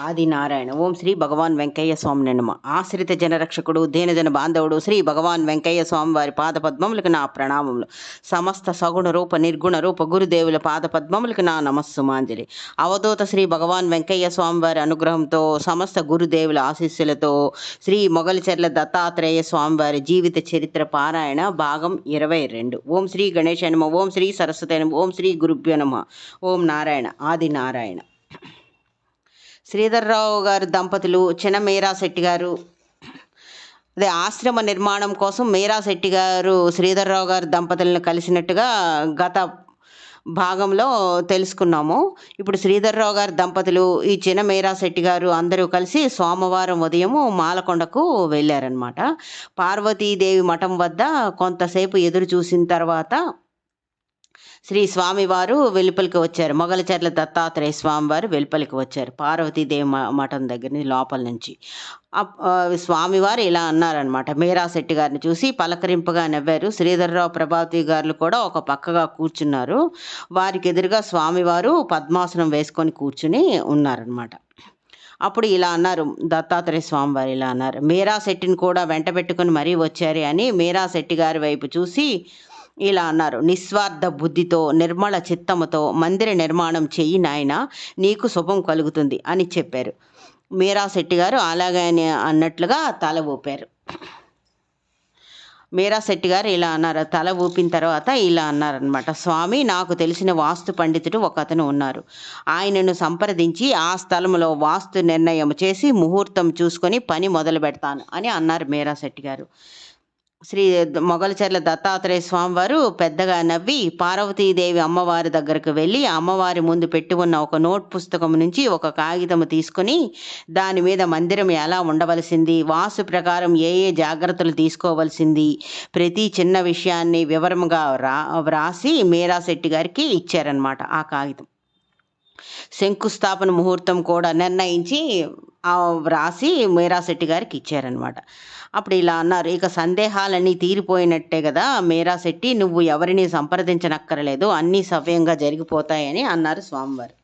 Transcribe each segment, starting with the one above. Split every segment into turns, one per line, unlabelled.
ఆది నారాయణ ఓం శ్రీ భగవాన్ వెంకయ్య స్వామి నమ. ఆశ్రిత జనరక్షకుడు దీనజన బాంధవుడు శ్రీ భగవాన్ వెంకయ్య స్వామి వారి పాద పద్మములకు నా ప్రణామములు. సమస్త సగుణ రూప నిర్గుణ రూప గురుదేవుల పాద పద్మములకు నా నమస్సుమాంజలి. అవధూత శ్రీ భగవాన్ వెంకయ్య స్వామి వారి అనుగ్రహంతో సమస్త గురుదేవుల ఆశీస్సులతో శ్రీ మొగలిచెర్ల దత్తాత్రేయ స్వామి వారి జీవిత చరిత్ర పారాయణ భాగం ఇరవై రెండు. ఓం శ్రీ గణేశ నమ. ఓం శ్రీ సరస్వతి నమ. ఓం శ్రీ గురుభ్యో నమ. ఓం నారాయణ. ఆది నారాయణ శ్రీధర్రావు గారు దంపతులు చిన్న మీరాశెట్టి గారు అదే ఆశ్రమ నిర్మాణం కోసం మీరాశెట్టి గారు శ్రీధర్రావు గారు దంపతులను కలిసినట్టుగా గత భాగంలో తెలుసుకున్నాము. ఇప్పుడు శ్రీధర్రావు గారి దంపతులు ఈ చిన్న మీరాశెట్టి గారు అందరూ కలిసి సోమవారం ఉదయము మాలకొండకు వెళ్ళారనమాట పార్వతీదేవి మఠం వద్ద కొంతసేపు ఎదురు చూసిన తర్వాత శ్రీ స్వామివారు వెలుపలికి వచ్చారు. మొగలచెర్ల దత్తాత్రేయ స్వామివారు వెలుపలికి వచ్చారు. పార్వతీదేవి మ- మఠం దగ్గర లోపల నుంచి. అప్- స్వామివారు ఇలా అన్నారనమాట మీరాశెట్టి గారిని చూసి పలకరింపుగా నవ్వారు. శ్రీధర్రావు ప్రభావతి గారు కూడా ఒక పక్కగా కూర్చున్నారు. వారికి ఎదురుగా స్వామివారు పద్మాసనం వేసుకొని కూర్చుని ఉన్నారనమాట అప్పుడు ఇలా అన్నారు. దత్తాత్రేయ స్వామివారు ఇలా అన్నారు. మీరా శెట్టిని కూడా వెంట పెట్టుకుని మరీ వచ్చారు అని మీరాశెట్టి గారి వైపు చూసి ఇలా అన్నారు. నిస్వార్థ బుద్ధితో నిర్మల చిత్తముతో మందిర నిర్మాణం చెయ్యి నాయన నీకు శుభం కలుగుతుంది అని చెప్పారు. మీరా శెట్టి గారు అలాగే అన్నట్లుగా తల ఊపారు. మీరా శెట్టి గారు ఇలా అన్నారు. తల ఊపిన తర్వాత ఇలా అన్నారనమాట స్వామి నాకు తెలిసిన వాస్తు పండితుడు ఒక అతను ఉన్నారు. ఆయనను సంప్రదించి ఆ స్థలంలో వాస్తు నిర్ణయం చేసి ముహూర్తం చూసుకొని పని మొదలు పెడతాను అని అన్నారు మీరా శెట్టి గారు. శ్రీ మొగలచెర్ల దత్తాత్రేయ స్వామివారు పెద్దగా నవ్వి పార్వతీదేవి అమ్మవారి దగ్గరకు వెళ్ళి అమ్మవారి ముందు పెట్టి ఉన్న ఒక నోట్ పుస్తకం నుంచి ఒక కాగితం తీసుకొని దాని మీద మందిరం ఎలా ఉండవలసింది వాసు ప్రకారం ఏ ఏ జాగ్రత్తలు తీసుకోవలసింది ప్రతి చిన్న విషయాన్ని వివరంగా రా వ్రాసి మీరాశెట్టి గారికి ఇచ్చారనమాట ఆ కాగితం. శంకుస్థాపన ముహూర్తం కూడా నిర్ణయించి వ్రాసి మేరాశెట్టి గారికి ఇచ్చారనమాట అప్పుడు ఇలా అన్నారు ఇక సందేహాలన్నీ తీరిపోయినట్టే కదా మేరాశెట్టి నువ్వు ఎవరిని సంప్రదించనక్కర్లేదు అన్నీ సవ్యంగా జరిగిపోతాయని అన్నారు స్వామివారు.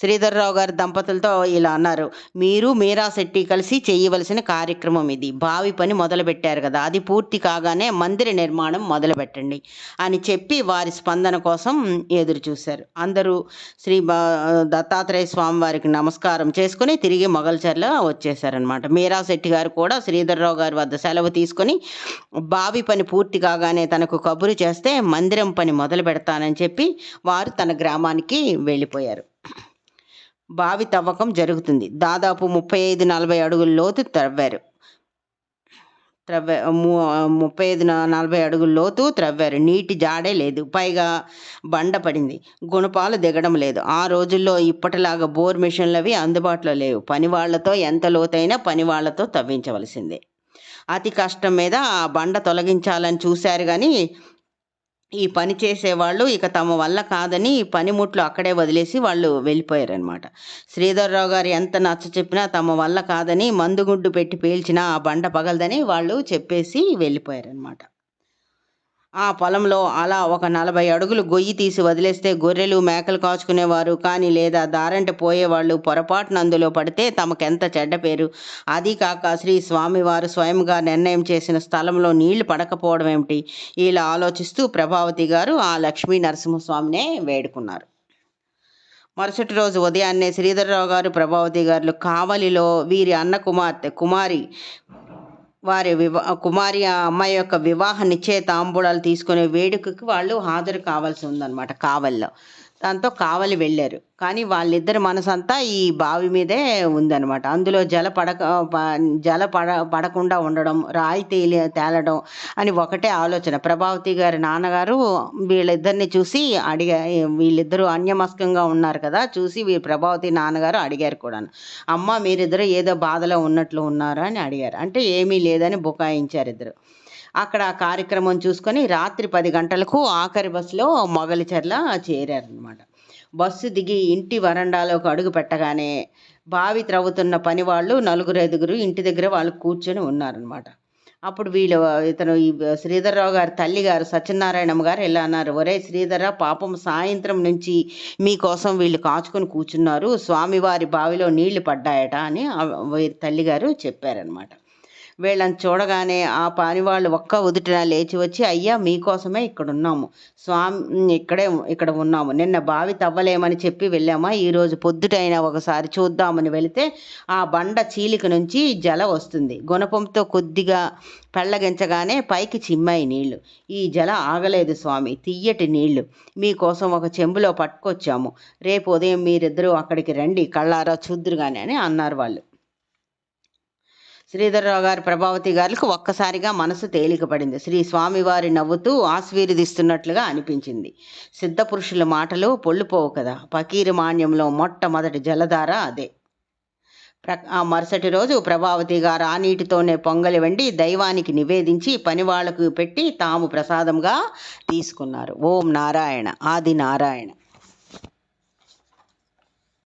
శ్రీధర్రావు గారి దంపతులతో ఇలా అన్నారు. మీరు మీరా శెట్టి కలిసి చేయవలసిన కార్యక్రమం ఇది. బావి పని మొదలుపెట్టారు కదా. అది పూర్తి కాగానే మందిర నిర్మాణం మొదలుపెట్టండి అని చెప్పి వారి స్పందన కోసం ఎదురు చూశారు. అందరూ శ్రీ బా దత్తాత్రేయ స్వామి వారికి నమస్కారం చేసుకుని తిరిగి మొగల్చర్ల వచ్చేసారనమాట మీరా శెట్టి గారు కూడా శ్రీధర్రావు గారి వద్ద సెలవు తీసుకొని బావి పని పూర్తి కాగానే తనకు కబురు చేస్తే మందిరం పని మొదలు పెడతానని చెప్పి వారు తన గ్రామానికి వెళ్ళిపోయారు. బావి తవ్వకం జరుగుతుంది. దాదాపు ముప్పై ఐదు నలభై అడుగుల లోతు త్రవ్వారు. త్రవ్వ ము- ముప్పై ఐదు నలభై అడుగుల లోతు త్రవ్వారు. నీటి జాడే లేదు. పైగా బండ పడింది. గుణపాలు దిగడం లేదు. ఆ రోజుల్లో ఇప్పటిలాగా బోర్ మిషన్లు అవి అందుబాటులో లేవు. పని వాళ్ళతో ఎంత లోతైనా పని వాళ్ళతో తవ్వించవలసిందే. అతి కష్టం మీద ఆ బండ తొలగించాలని చూశారు కానీ ఈ పని చేసేవాళ్ళు ఇక తమ వల్ల కాదని ఈ పనిముట్లు అక్కడే వదిలేసి వాళ్ళు వెళ్ళిపోయారనమాట శ్రీధర్రావు గారు ఎంత నచ్చ చెప్పినా తమ వల్ల కాదని మందుగుడ్డు పెట్టి పేల్చినా ఆ బండ పగలదని వాళ్ళు చెప్పేసి వెళ్ళిపోయారనమాట ఆ పొలంలో అలా ఒక నలభై అడుగులు గొయ్యి తీసి వదిలేస్తే గొర్రెలు మేకలు కాచుకునేవారు. కానీ లేదా దారంట పోయేవాళ్ళు పొరపాటున అందులో పడితే తమకెంత చెడ్డ పేరు? అది కాక శ్రీ స్వామివారు స్వయంగా నిర్ణయం చేసిన స్థలంలో నీళ్ళు పడకపోవడం ఏమిటి? ఇలా ఆలోచిస్తూ ప్రభావతి గారు ఆ లక్ష్మీ నరసింహస్వామినే వేడుకున్నారు. మరుసటి రోజు ఉదయాన్నే శ్రీధర్రావు గారు ప్రభావతి గారు కావలిలో వీరి అన్న కుమార్తె కుమారి వారి వివా కుమారి ఆ అమ్మాయి యొక్క వివాహ నిశ్చయ తాంబూలాలు తీసుకునే వేడుకకి వాళ్ళు హాజరు కావాల్సి ఉందన్నమాట కావల్లో. దాంతో కావలి వెళ్ళారు. కానీ వాళ్ళిద్దరి మనసంతా ఈ బావి మీదే ఉందనమాట అందులో జల పడక జల పడ పడకుండా ఉండడం రాయి తేలి తేలడం అని ఒకటే ఆలోచన. ప్రభావతి గారి నాన్నగారు వీళ్ళిద్దరిని చూసి అడిగా వీళ్ళిద్దరూ అన్యమస్కంగా ఉన్నారు కదా చూసి వీ ప్రభావతి నాన్నగారు అడిగారు కూడా అమ్మ మీరిద్దరు ఏదో బాధలో ఉన్నట్లు ఉన్నారా అని అడిగారు. అంటే ఏమీ లేదని బుకాయించారు ఇద్దరు. అక్కడ ఆ కార్యక్రమం చూసుకొని రాత్రి పది గంటలకు ఆఖరి బస్సులో మొగలిచెర్ల చేరారనమాట బస్సు దిగి ఇంటి వరండాలోకి అడుగు పెట్టగానే బావి త్రవ్వుతున్న పని వాళ్ళు నలుగురు ఐదుగురు ఇంటి దగ్గర వాళ్ళు కూర్చొని ఉన్నారనమాట అప్పుడు వీళ్ళు ఇతను ఈ శ్రీధర్రావు గారి తల్లి గారు సత్యనారాయణమ్మ గారు ఇలా అన్నారు ఒరే శ్రీధర పాపం సాయంత్రం నుంచి మీకోసం వీళ్ళు కాచుకొని కూర్చున్నారు స్వామివారి బావిలో నీళ్ళు పడ్డాయట అని వీరి తల్లిగారు చెప్పారనమాట వీళ్ళని చూడగానే ఆ పానివాళ్ళు ఒక్క ఉదుటిన లేచి వచ్చి అయ్యా మీకోసమే ఇక్కడ ఉన్నాము స్వామి ఇక్కడే ఇక్కడ ఉన్నాము. నిన్న బావి తవ్వలేమని చెప్పి వెళ్ళామా? ఈరోజు పొద్దుటైనా ఒకసారి చూద్దామని వెళితే ఆ బండ చీలిక నుంచి జల వస్తుంది. గుణపంతో కొద్దిగా పెళ్ళగించగానే పైకి చిమ్మాయి నీళ్ళు. ఈ జల ఆగలేదు స్వామి తీయటి నీళ్ళు. మీకోసం ఒక చెంబులో పట్టుకొచ్చాము. రేపు ఉదయం మీరిద్దరూ అక్కడికి రండి. కళ్ళారా చూద్దురు కానీ అని అన్నారు వాళ్ళు. శ్రీధర్రావు గారు ప్రభావతి గారికి ఒక్కసారిగా మనసు తేలికపడింది. శ్రీ స్వామివారి నవ్వుతూ ఆశీర్దిస్తున్నట్లుగా అనిపించింది. సిద్ధపురుషుల మాటలు పొళ్ళుపోవు కదా. పకీరు మాన్యంలో మొట్టమొదటి జలధార అదే. ప్ర ఆ మరుసటి రోజు ప్రభావతి గారు ఆ నీటితోనే పొంగలి వండి దైవానికి నివేదించి పనివాళ్ళకు పెట్టి తాము ప్రసాదంగా తీసుకున్నారు. ఓం నారాయణ ఆది నారాయణ.